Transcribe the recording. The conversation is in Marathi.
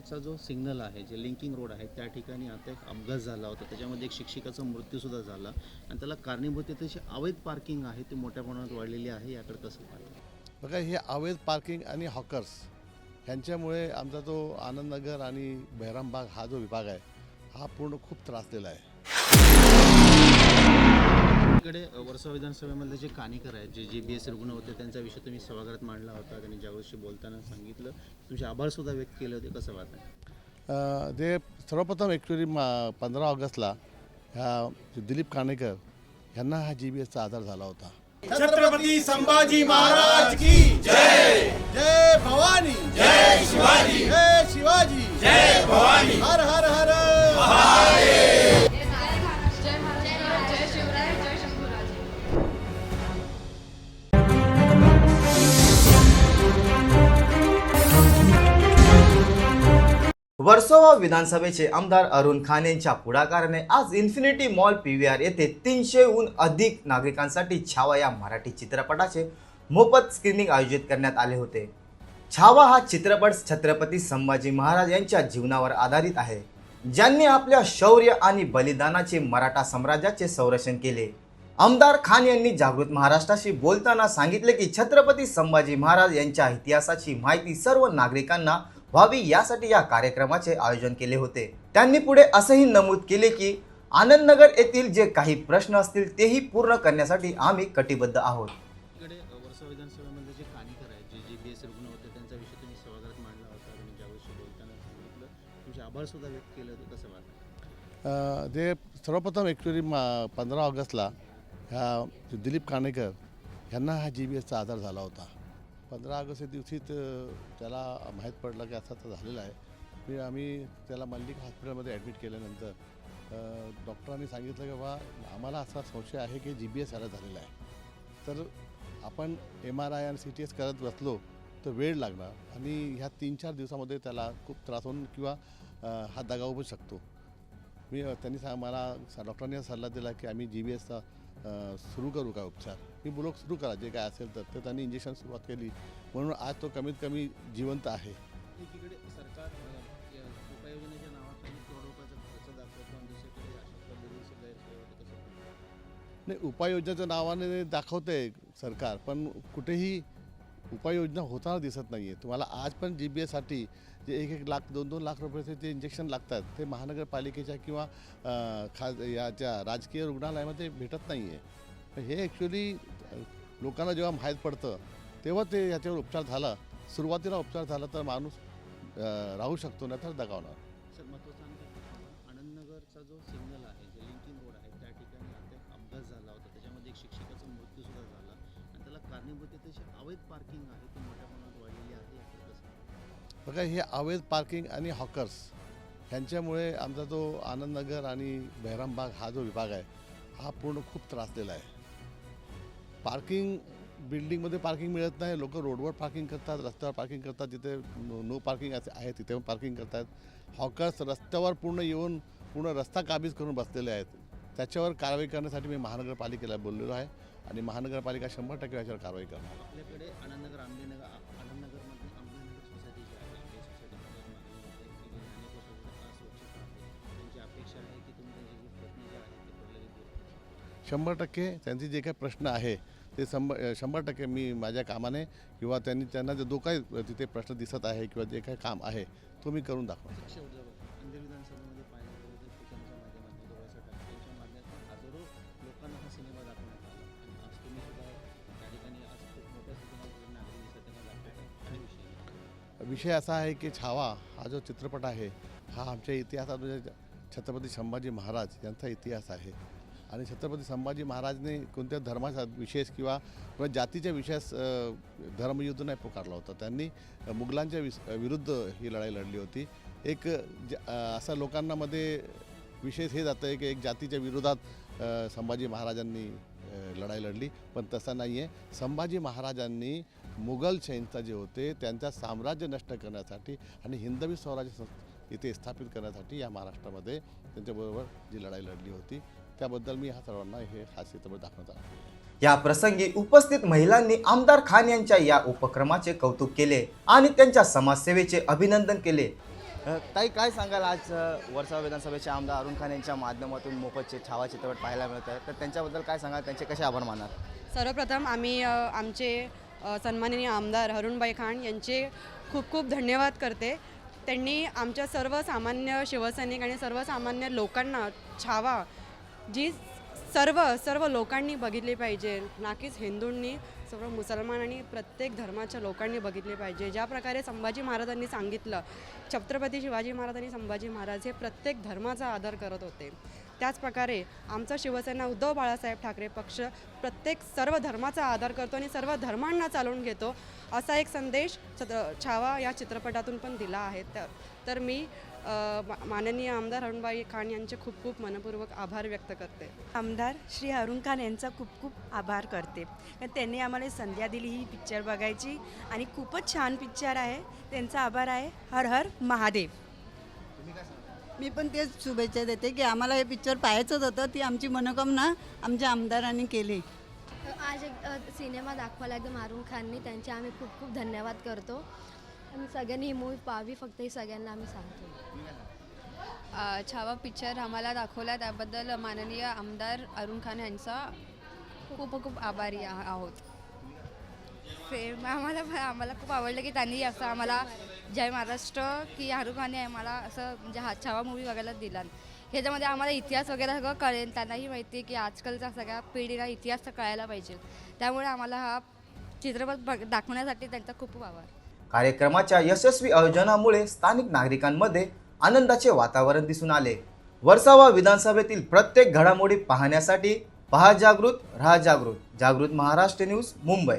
नगरचा जो सिग्नल आहे जे लिंकिंग रोड आहे त्या ठिकाणी आता एक अपघात झाला होता. त्याच्यामध्ये एक शिक्षिकाचा मृत्यूसुद्धा झाला. आणि त्याला कारणीभूत त्याची अवैध पार्किंग आहे ती मोठ्या प्रमाणात वाढलेली आहे. याकडे कसं पाहतं? बघा हे अवैध पार्किंग आणि हॉकर्स ह्यांच्यामुळे आमचा तो आनंदनगर आणि बहिरामबाग हा जो विभाग आहे हा पूर्ण खूप त्रासलेला आहे. इकडे वर्षा विधानसभेमधले जे कानेकर आहेत जे जे बी एस रुग्ण होते त्यांचा विषय तुम्ही सभागृहात मांडला होता त्यांनी ज्यावेळेशी बोलताना सांगितलं. तुमचे आभारसुद्धा व्यक्त केले होते. कसं अं, ते सर्वप्रथम ॲक्च्युली मा पंधरा ऑगस्टला ह्या दिलीप काणेकर यांना हा जी बी एसचा आधार झाला होता. छत्रपती संभाजी महाराज की जय. जय भवानी. जय शिवाजी. जय शिवाजी. जय भवानी. हर हर हर. वर्सोवा विधानसभेचे आमदार अरुण खान यांच्या पुढाकाराने आज Infinity Mall P V R येथे तीनशेहून अधिक नागरिकांसाठी छावा या मराठी चित्रपटाचे मोफत स्क्रीनिंग आयोजित करण्यात आले होते. छावा हा चित्रपट छत्रपती संभाजी महाराज यांच्या जीवनावर आधारित आहे. ज्यांनी आपल्या शौर्य आणि बलिदानाचे मराठा साम्राज्याचे संरक्षण केले. आमदार खान यांनी जागृत महाराष्ट्राशी बोलताना सांगितले की छत्रपती संभाजी महाराज यांच्या इतिहासाची माहिती सर्व नागरिकांना व्हावी यासाठी या कार्यक्रमाचे आयोजन केले होते. त्यांनी पुढे असंही नमूद केले की आनंदनगर येथील जे काही प्रश्न असतील तेही पूर्ण करण्यासाठी आम्ही कटिबद्ध आहोत. जे सर्वप्रथम ॲक्च्युली मा पंधरा ऑगस्टला ह्या जे दिलीप काणेकर यांना हा जी बी एसचा आधार झाला होता. पंधरा ऑगस्ट या दिवशीच त्याला माहीत पडलं की असं तर झालेलं आहे. मी आम्ही त्याला मल्लिक हॉस्पिटलमध्ये ॲडमिट केल्यानंतर डॉक्टरांनी सांगितलं की बा आम्हाला असा संशय आहे की जी बी एस याला झालेला आहे. तर आपण एम आर आय आणि सी टी एस करत बसलो तर वेळ लागणार आणि ह्या तीन चार दिवसामध्ये त्याला खूप त्रास होऊन किंवा हा दगावू पण शकतो. मी त्यांनी सा मला डॉक्टरांनी सल्ला दिला की आम्ही जी बी एसचा सुरू करू का उपचार? मी बोलो सुरू करा जे काय असेल तर. तर त्यांनी इंजेक्शन सुरुवात केली. म्हणून आज तो कमीत कमी जिवंत आहे. एकीकडे सरकार उपाययोजनेच्या नावाखाली खर्च दाखवतो? नाही उपाययोजनेच्या नावाने दाखवते सरकार पण कुठेही उपाययोजना होताना दिसत नाही आहे तुम्हाला आज पण जी बी एसाठी जे एक एक लाख दोन दोन लाख रुपयाचे जे इंजेक्शन लागतात ते महानगरपालिकेच्या किंवा खा खाज याच्या राजकीय रुग्णालयामध्ये भेटत नाही आहे पण हे ॲक्च्युली लोकांना जेव्हा माहीत पडतं तेव्हा ते याच्यावर उपचार झाला सुरुवातीला उपचार झाला तर माणूस राहू शकतो नाही तर दगावणार. सर महत्त्वाचं आनंदनगरचा जो सिग्नल आहे जे लिंकिंग रोड आहे त्या ठिकाणी आता एक अपघात झाला होता. त्याच्यामध्ये एक शिक्षक कारणीभूत तशी अवैध पार्किंग आहे ती मोठ्या प्रमाणात वाढलेली आहे. याकडे कसं बघा हे अवैध पार्किंग आणि हॉकर्स ह्यांच्यामुळे आमचा जो आनंदनगर आणि बहिरामबाग हा जो विभाग आहे हा पूर्ण खूप त्रासलेला आहे. पार्किंग बिल्डिंगमध्ये पार्किंग मिळत नाही. लोक रोडवर पार्किंग करतात रस्त्यावर पार्किंग करतात. जिथे नो पार्किंग असे आहे तिथे पण पार्किंग करतात. हॉकर्स रस्त्यावर पूर्ण येऊन पूर्ण रस्ता काबीज करून बसलेले आहेत. त्याच्यावर कारवाई करण्यासाठी मी महानगरपालिकेला बोललेलो आहे आणि महानगरपालिका शंभर टक्के याच्यावर कारवाई करणार आपल्याकडे आनंदनगर आंबेनगर आ- आनंदनगरमध्ये आंबेनगर सोसायटी जी आहे आंबे सोसायटीमध्ये मागणी होते की अनेक वर्षापासून अस्वच्छता आहे त्यांची अपेक्षा आहे की तुम्ही त्यांचे जे प्रश्न जे आहेत ते प्रलंबित दूर करा. शंभर टक्के त्यांचे जे काही प्रश्न आहे ते शंभर शंभर टक्के मी माझ्या कामाने किंवा त्यांनी त्यांना जो काही तिथे प्रश्न दिसत आहे किंवा जे काही काम आहे तो मी करून दाखवतो विषय असा आहे की छावा हा जो चित्रपट आहे हा आमच्या इतिहासात म्हणजे छत्रपती संभाजी महाराज यांचा इतिहास आहे. आणि छत्रपती संभाजी महाराजने कोणत्या धर्माचा विशेष किंवा किंवा जातीच्या विशेष धर्मयुद्ध नाही पुकारला होता. त्यांनी मुघलांच्या विस विरुद्ध ही लढाई लढली होती. एक असा लोकांनामध्ये असं विशेष हे जातं आहे की एक जातीच्या विरोधात संभाजी महाराजांनी लढाई लढली. पण तसं नाही आहे संभाजी महाराजांनी मुघल शैनचा जे होते त्यांचं साम्राज्य नष्ट करण्यासाठी आणि हिंदवी स्वराज्य सं- इथे स्थापित करण्यासाठी या महाराष्ट्रामध्ये त्यांच्याबरोबर जी लढाई लढली होती त्याबद्दल मी हा सर्वांना हे हा चित्रपट दाखवत आहे. या प्रसंगी उपस्थित महिलांनी आमदार खान यांच्या या उपक्रमाचे कौतुक केले आणि त्यांच्या समाजसेवेचे अभिनंदन केले. ताई काय सांगाल आज वर्षा विधानसभेचे आमदार अरुण खान यांच्या माध्यमातून मोफतचे छावा चित्रपट पाहायला मिळत आहे तर त्यांच्याबद्दल काय सांगाल त्यांचे कसे आभार मानाल सर्वप्रथम आम्ही आमचे सन्माननीय आमदार हरुणबाई खान यांचे खूप खूप धन्यवाद करते. त्यांनी आमच्या सर्वसामान्य शिवसैनिक आणि सर्वसामान्य लोकांना छावा जी सर्व सर्व लोकांनी बघितली पाहिजे. ना कीच हिंदूंनी सर्व मुसलमान आणि प्रत्येक धर्माच्या लोकांनी बघितली पाहिजे. ज्या प्रकारे संभाजी महाराजांनी सांगितलं छत्रपती शिवाजी महाराज आणि संभाजी महाराज हे प्रत्येक धर्माचा आदर करत होते. त्याचप्रकारे आमचा शिवसेना उद्धव बाळासाहेब ठाकरे पक्ष प्रत्येक सर्व धर्माचा आदर करतो आणि सर्व धर्मांना चालवून घेतो असा एक संदेश छावा या चित्रपटातून पण दिला आहे. तर तर मा- माननीय आमदार अरुणबाई खान यांचे खूप खूप मनपूर्वक आभार व्यक्त करते. आमदार श्री अरुण खान यांचा खूप खूप आभार करते. कारण त्यांनी आम्हाला संध्या दिली ही पिक्चर बघायची आणि खूपच छान पिक्चर आहे. त्यांचा आभार आहे. हर हर महादेव. मी पण तेच शुभेच्छा देते की आम्हाला हे पिक्चर पाहायचंच होतं. ती आमची मनोकामना आमच्या आमदारांनी केली. आज एक अ, सिनेमा दाखवला एकदम अरुण खाननी. त्यांचे आम्ही खूप खूप धन्यवाद करतो. आणि सगळ्यांनी ही मूवी पाहावी फक्त ही सगळ्यांना आम्ही सांगतो. अ, छावा पिक्चर आम्हाला दाखवला. त्याबद्दल माननीय आमदार अरुण खान यांचा खूप खूप आभारी आ- आहोत. फेम आम्हाला आम्हाला खूप आवडलं की त्यांनी असं आम्हाला जय महाराष्ट्र की अरुण आम्हाला असं म्हणजे हा छावा मूवी बघायला दिला. ह्याच्यामध्ये आम्हाला इतिहास वगैरे सगळं कळेल. त्यांनाही माहिती आहे की आजकालच्या सगळ्या पिढीला इतिहास तर कळायला पाहिजे. त्यामुळे आम्हाला हा चित्रपट बघ दाखवण्यासाठी त्यांचा खूप खूप आभार. कार्यक्रमाच्या यशस्वी आयोजनामुळे स्थानिक नागरिकांमध्ये आनंदाचे वातावरण दिसून आले. वर्सावा विधानसभेतील प्रत्येक घडामोडी पाहण्यासाठी पहा जागृत राहा जागृत. जागृत महाराष्ट्र न्यूज मुंबई.